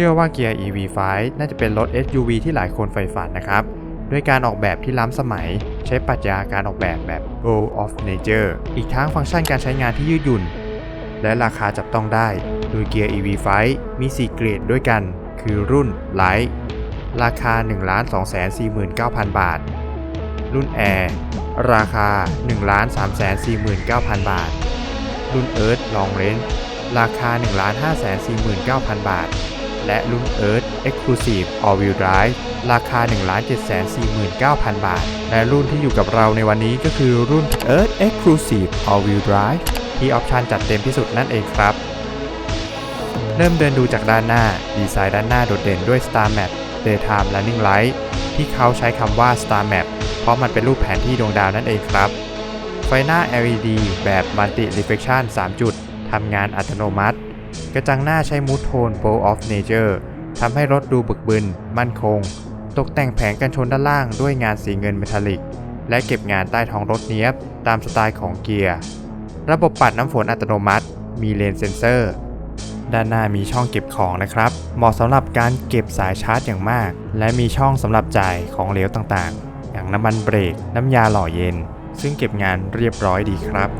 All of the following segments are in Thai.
ชื่อว่าเกียร์ EV5 น่าจะเป็นรถ SUV ที่หลายคนใฝ่ฝันนะครับ ด้วยการออกแบบที่ล้ำสมัย ใช้ปรัชญาการออกแบบแบบ o of Nature อีกทั้งฟังก์ชันการใช้งานที่ยืดหยุ่น และราคาจับต้องได้ โดยเกียร์ EV5 มี 4 เกรดด้วยกัน คือรุ่น Light ราคา 1,249,000 บาท รุ่น Air ราคา 1,349,000 บาท รุ่น Earth Long Range ราคา 1,549,000 บาท และรุ่น Earth Exclusive All Wheel Drive ราคา 1,749,000 บาท และรุ่นที่อยู่กับเราในวันนี้ก็คือรุ่น Earth Exclusive All Wheel Drive ที่ออปชันจัดเต็มที่สุดนั่นเองครับ เริ่มเดินดูจากด้านหน้า ดีไซน์ด้านหน้าโดดเด่นด้วย Star Map Daytime Running Light ที่เขาใช้คำว่า Star Map เพราะมันเป็นรูปแผนที่ดวงดาวนั่นเองครับ ไฟหน้า LED แบบ Multi Reflection 3 จุดทำงานอัตโนมัติ ระจังหน้าใช้มูดโทน Bold of Nature ทำให้รถดูบึกบึน มั่นคง ตกแต่งแผงกันชนด้านล่างด้วยงานสีเงินเมทัลลิก และเก็บงานใต้ท้องรถเนี้ยบตามสไตล์ของเกียร์ ระบบปัดน้ำฝนอัตโนมัติ มีเลนเซนเซอร์ ด้านหน้ามีช่องเก็บของนะครับ เหมาะสำหรับการเก็บสายชาร์จอย่างมาก และมีช่องสำหรับจ่ายของเหลวต่างๆ อย่างน้ำมันเบรก น้ำยาหล่อเย็น ซึ่งเก็บงานเรียบร้อยดีครับ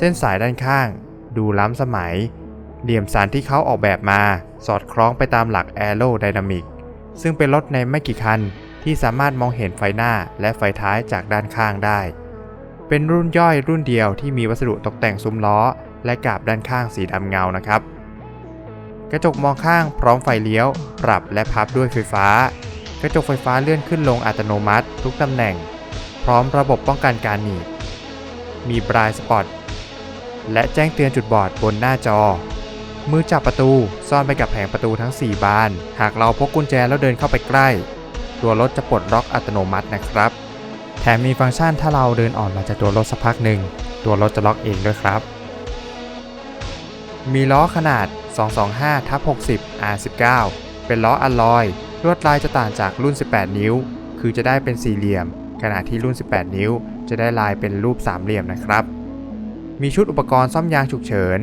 เส้นสายด้านข้าง ดูล้ำสมัย เหลี่ยมสันที่เขาออกแบบมา สอดคล้องไปตามหลัก Aerodynamic ซึ่งเป็นรถในไม่กี่คันที่สามารถมองเห็นไฟหน้าและไฟท้ายจากด้านข้างได้ เป็นรุ่นย่อยรุ่นเดียวที่มีวัสดุตกแต่งซุ้มล้อ และกาบด้านข้างสีดำเงานะครับ กระจกมองข้างพร้อมไฟเลี้ยว ปรับและพับด้วยไฟฟ้า กระจกไฟฟ้าเลื่อนขึ้นลงอัตโนมัติ ทุกตำแหน่ง พร้อมระบบป้องกันการหนีบมีบรายสปอต และแจ้งเตือนจุดบอดบนหน้าจอ มือจับประตูซ่อนไปกับแผงประตูทั้ง 4 บาน หากเราพกกุญแจแล้วเดินเข้าไปใกล้ ตัวรถจะปลดล็อกอัตโนมัตินะครับ แถมมีฟังก์ชันถ้าเราเดินออกมาจากตัวรถสักพักหนึ่ง ตัวรถจะล็อกเองด้วยครับ มีล้อขนาด 225ทับ60 R19 เป็นล้ออัลลอย ลวดลายจะต่างจากรุ่น 18 นิ้ว คือจะได้เป็นสี่เหลี่ยม ขณะที่รุ่น 18 นิ้ว จะได้ลายเป็นรูปสามเหลี่ยมนะครับ มีชุดอุปกรณ์ซ่อมยางฉุกเฉิน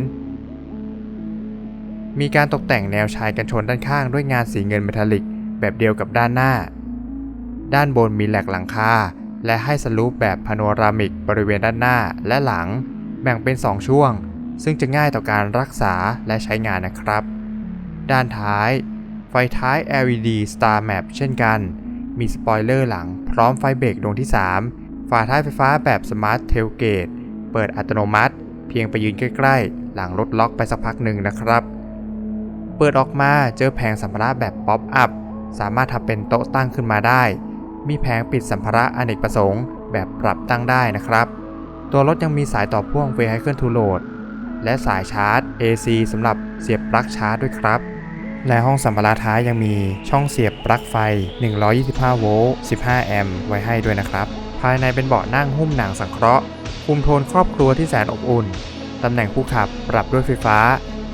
มีการตกแต่งแนวชายกันชนด้านข้างด้วยงานสีเงินเมทัลลิกแบบเดียวกับด้านหน้า ด้านบนมีแหลกหลังคาและให้สลูปแบบพาโนรามิกบริเวณด้านหน้าและหลัง แบ่งเป็น 2 ช่วง ซึ่งจะง่ายต่อการรักษาและใช้งานนะครับ ด้านท้าย ไฟท้าย LED Star Map เช่นกัน มีสปอยเลอร์หลังพร้อมไฟเบรกดวงที่ 3 ฝาท้ายไฟฟ้าแบบ Smart Tailgate เปิดอัตโนมัติ เพียงไปยืนใกล้ๆ หลังรถล็อกไปสักพักหนึ่งนะครับ เปิดออกมาเจอแผงสัมภาระแบบป๊อปอัพ สามารถทำเป็นโต๊ะตั้งขึ้นมาได้ มีแผงปิดสัมภาระอเนกประสงค์ แบบปรับตั้งได้นะครับ ตัวรถยังมีสายต่อพ่วง Vehicle to Load และสายชาร์จ AC สำหรับเสียบปลั๊กชาร์จด้วยครับ และห้องสัมภาระท้ายยังมีช่องเสียบปลั๊กไฟ 125 โวลต์ 15 แอมป์ไว้ให้ด้วยนะครับายในเป็นเบาะนั่งหุ้มหนังสังเคราะห์คุมโทนครอบครัวที่แสนอบอุ่น ตำแหน่งผู้ขับปรับด้วยไฟฟ้า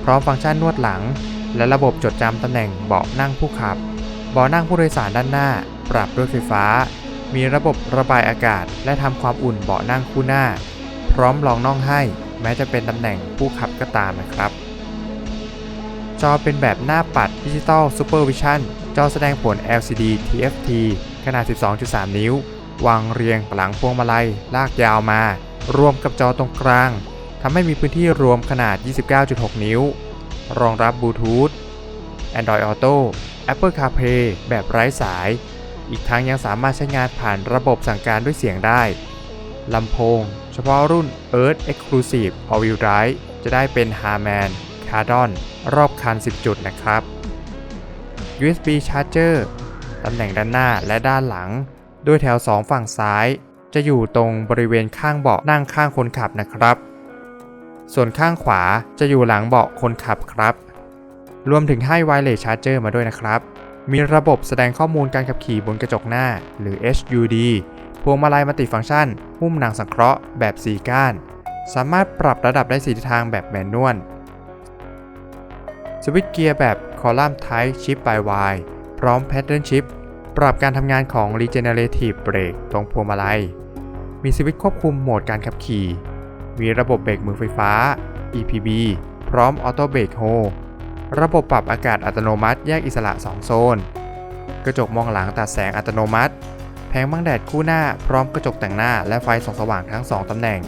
พร้อมฟังก์ชันนวดหลัง และระบบจดจำตำแหน่งเบาะนั่งผู้ขับ เบาะนั่งผู้โดยสารด้านหน้า ปรับด้วยไฟฟ้า มีระบบระบายอากาศ และทำความอุ่นเบาะนั่งคู่หน้า พร้อมรองน่องให้ แม้จะเป็นตำแหน่งผู้ขับก็ตามนะครับ จอเป็นแบบหน้าปัดดิจิตอลซูเปอร์วิชั่นจอแสดงผล LCD TFT ขนาด 12.3 นิ้ว วางเรียงหลังพวงมาลัย ลากยาวมา รวมกับจอตรงกลางทำให้มีพื้นที่รวมขนาด 29.6 นิ้ว รองรับบลูทูธ Android Auto Apple CarPlay แบบไร้สาย อีกทั้งยังสามารถใช้งานผ่านระบบสั่งการด้วยเสียงได้ ลำโพง เฉพาะรุ่น Earth Exclusive All Wheel Drive จะได้เป็น Harman Kardon รอบคัน 10 จุดนะครับ USB Charger ตำแหน่งด้านหน้าและด้านหลัง โดยแถว 2 ฝั่งซ้าย จะอยู่ตรงบริเวณข้างเบาะนั่งข้างคนขับนะครับ ส่วนข้างขวาจะอยู่หลังเบาะคนขับครับ รวมถึงให้ Wireless Charger มาด้วยนะครับ มีระบบแสดงข้อมูลการขับขี่บนกระจกหน้า หรือ HUD พวงมาลัยมัลติฟังก์ชัน หุ้มหนังสังเคราะห์แบบ4ก้าน สามารถปรับระดับได้สีทิศทางแบบแมนนวลสวิตช์เกียร์แบบคอลัมน์ Type Shift by Y พร้อม Pattern Shift ปรับการทำงานของ Regenerative Brake ตรงพวงมาลัย มีสวิตช์ควบคุมโหมดการขับขี่ มีระบบเบรกมือไฟฟ้า EPB พร้อมออโต้เบรกโฮระบบปรับอากาศอัตโนมัติแยกอิสระ 2 โซน กระจกมองหลังตัดแสงอัตโนมัติ แผงบังแดดคู่หน้าพร้อมกระจกแต่งหน้าและไฟส่องสว่างทั้ง 2 ตำแหน่ง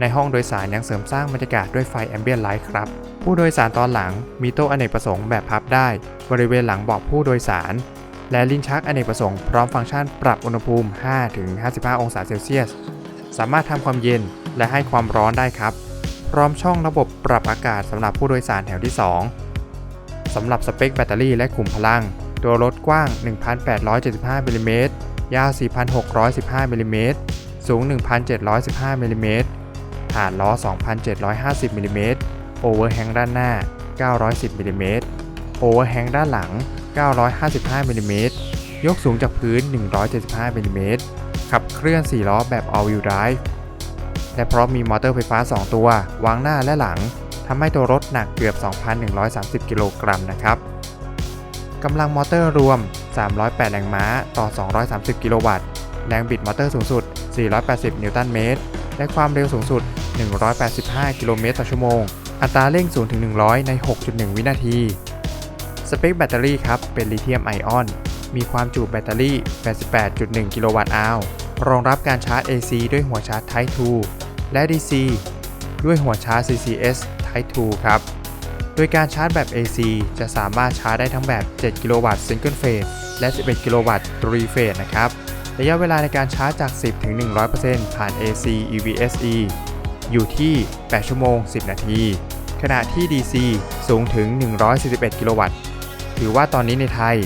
ในห้องโดยสารยังเสริมสร้างบรรยากาศด้วยไฟแอมเบียนไลท์ครับ ผู้โดยสารตอนหลังมีโต๊ะอเนกประสงค์แบบพับได้ บริเวณหลังเบาะผู้โดยสาร และลิ้นชักอเนกประสงค์พร้อมฟังก์ชันปรับอุณหภูมิ 5-55 องศาเซลเซียส สามารถทำความเย็นและให้ความร้อนได้ครับ พร้อมช่องระบบปรับอากาศสำหรับผู้โดยสารแถวที่ 2 สำหรับสเปคแบตเตอรี่และขุมพลัง ตัวรถกว้าง 1,875มิลลิเมตรยาว 4,615มิลลิเมตรสูง 1,715มิลลิเมตรฐานล้อ 2,750มิลลิเมตรโอเวอร์แฮงด้านหน้า 910มิลลิเมตรโอเวอร์แฮงด้านหลัง 955มิลลิเมตรยกสูงจากพื้น 175มิลลิเมตรขับเคลื่อน 4 ล้อแบบ all wheel drive และเพร้อมมีมอเตอร์ไฟฟ้า 2 ตัว วางหน้าและหลังทำให้ตัวรถหนักเกือบ 2,130 กิโลกรัมนะครับกำลังมอเตอร์รวม 308 แรงม้าต่อ 230 กิโลวัตต์ แรงบิดมอเตอร์สูงสุด 480 นิวตันเมตร และความเร็วสูงสุด 185 กิโลเมตรต่อชั่วโมง อัตราเร่ง0ถึง100 ใน 6.1 วินาที สเปคแบตเตอรี่ครับ เป็นลิเธียมไอออน มีความจุแบตเตอรี่ 88.1 กิโลวัตต์อาวร์รองรับการชาร์จ AC ด้วยหัวชาร์จ Type 2 และ DC ด้วยหัวชาร์จ CCS Type 2 ครับ โดยการชาร์จแบบ AC จะสามารถชาร์จได้ทั้งแบบ 7 กิโลวัตต์ Single Phase และ 11 กิโลวัตต์3 Phase นะครับ ระยะเวลาในการชาร์จจาก 10 ถึง 100%ผ่าน AC EVSE อยู่ที่ 8 ชั่วโมง 10 นาที ขณะที่ DC สูงถึง 141 กิโลวัตต์ ถือว่าตอนนี้ในไทย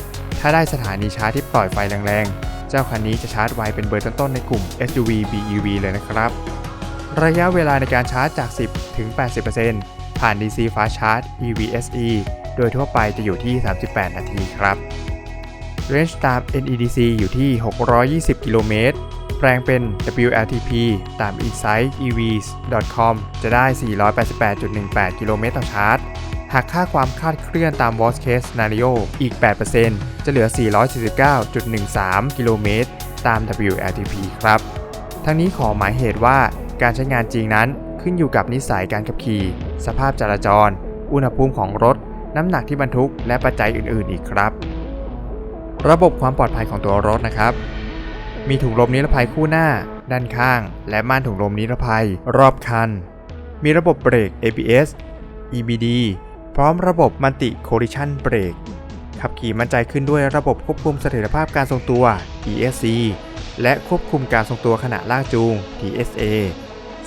ถ้าได้สถานีชาร์จที่ปล่อยไฟแรงๆ เจ้าคันนี้จะชาร์จไวเป็นเบอร์ต้นๆในกลุ่ม SUV BEV เลยนะครับ ระยะเวลาในการชาร์จจาก 10 ถึง 80%ผ่าน DC Fast Charge EVSE โดยทั่วไปจะอยู่ที่ 38 นาทีครับ Range ตาม NEDC อยู่ที่ 620 กิโลเมตร แปลงเป็น WLTP ตาม exciteevs.com จะได้ 488.18 กิโลเมตรต่อชาร์จ หากค่าความคลาดเคลื่อนตาม worst case scenario อีก 8%จะเหลือ 449.13 กิโลเมตร ตาม WLTP ครับ ทั้งนี้ขอหมายเหตุว่าการใช้งานจริงนั้นขึ้นอยู่กับนิสัยการขับขี่ สภาพจราจร อุณหภูมิของรถ น้ำหนักที่บรรทุก และปัจจัยอื่น ๆ อีกครับ ระบบความปลอดภัยของตัวรถนะครับ มีถุงลมนิรภัยคู่หน้า ด้านข้าง และม่านถุงลมนิรภัย รอบคัน มีระบบเบรก ABS EBD พร้อมระบบมัลติโคลิชันเบรกขับขี่มั่นใจขึ้นด้วยระบบควบคุมเสถียรภาพการทรงตัว ESC และควบคุมการทรงตัวขณะลากจูง TSA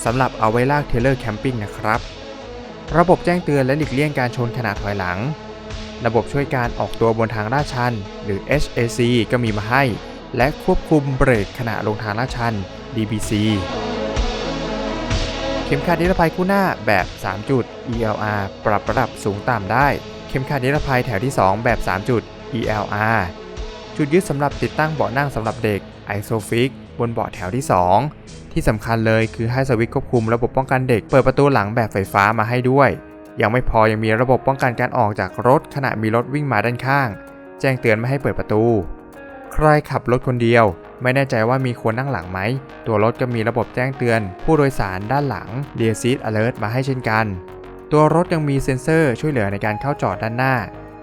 สำหรับเอาไว้ลากเทเลอร์แคมปิ้งนะครับ ระบบแจ้งเตือนและหลีกเลี่ยงการชนขณะถอยหลัง ระบบช่วยการออกตัวบนทางลาดชัน หรือ HAC ก็มีมาให้ และควบคุมเบรกขณะลงทางลาดชัน DBC เข็มขัดนิรภัยคู่หน้าแบบ 3 จุด ELR ปรับระดับสูงต่ำได้ เข็มขัดนิรภัยแถวที่ 2 แบบ 3 จุด ELR จุดยึดสำหรับติดตั้งเบาะนั่งสำหรับเด็ก ISOFIX บนเบาะแถวที่ 2 ที่สำคัญเลยคือให้สวิตช์ควบคุมระบบป้องกันเด็ก เปิดประตูหลังแบบไฟฟ้ามาให้ด้วย ยังไม่พอยังมีระบบป้องกันการออกจากรถขณะมีรถวิ่งมาด้านข้าง แจ้งเตือนไม่ให้เปิดประตู ใครขับรถคนเดียว ไม่แน่ใจว่ามีคนนั่งหลังไหม ตัวรถก็มีระบบแจ้งเตือน ผู้โดยสารด้านหลัง Rear Seat Alert มาให้เช่นกัน ตัวรถยังมีเซ็นเซอร์ช่วยเหลือในการเข้าจอดด้านหน้า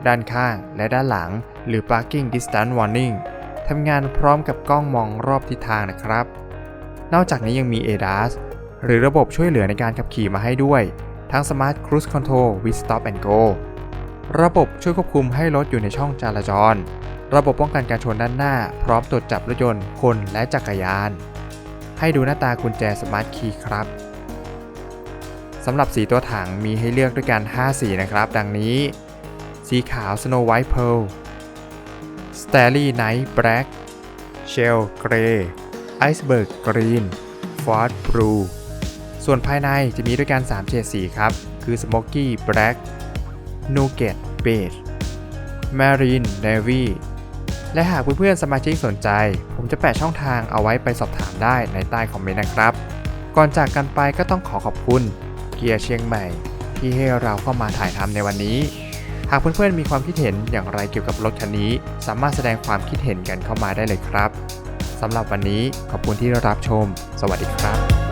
ด้านข้างและด้านหลัง หรือ Parking Distance Warning ทำงานพร้อมกับกล้องมองรอบทิศทางนะครับ นอกจากนี้ยังมี ADAS หรือระบบช่วยเหลือในการขับขี่มาให้ด้วย ทั้ง Smart Cruise Control with Stop and Go ระบบช่วยควบคุมให้รถอยู่ในช่องจราจร ระบบป้องกันการชนด้านหน้า พร้อมตรวจจับรถยนต์ คนและจักรยาน ให้ดูหน้าตากุญแจ Smart Key ครับสำหรับสีตัวถังมีให้เลือกด้วยกัน 5 สีนะครับ ดังนี้ สีขาว Snow White Pearl Starry Night Black Shell Grey Iceberg Green Ford Blue ส่วนภายในจะมีด้วยกัน 3 เฉดสีครับ คือ Smoky Black Nougat Beige Marine Navy และหากเพื่อนๆสมาชิกสนใจ ผมจะแปะช่องทางเอาไว้ไปสอบถามได้ในใต้คอมเมนต์นะครับ ก่อนจากกันไปก็ต้องขอขอบคุณ เกียร์เชียงใหม่ ที่ให้เราเข้ามาถ่ายทำในวันนี้ หากเพื่อนๆมีความคิดเห็นอย่างไรเกี่ยวกับรถคันนี้ สามารถแสดงความคิดเห็นกันเข้ามาได้เลยครับสสำหรับวันนี้ขอบคุณที่รับชม สวัสดีครับ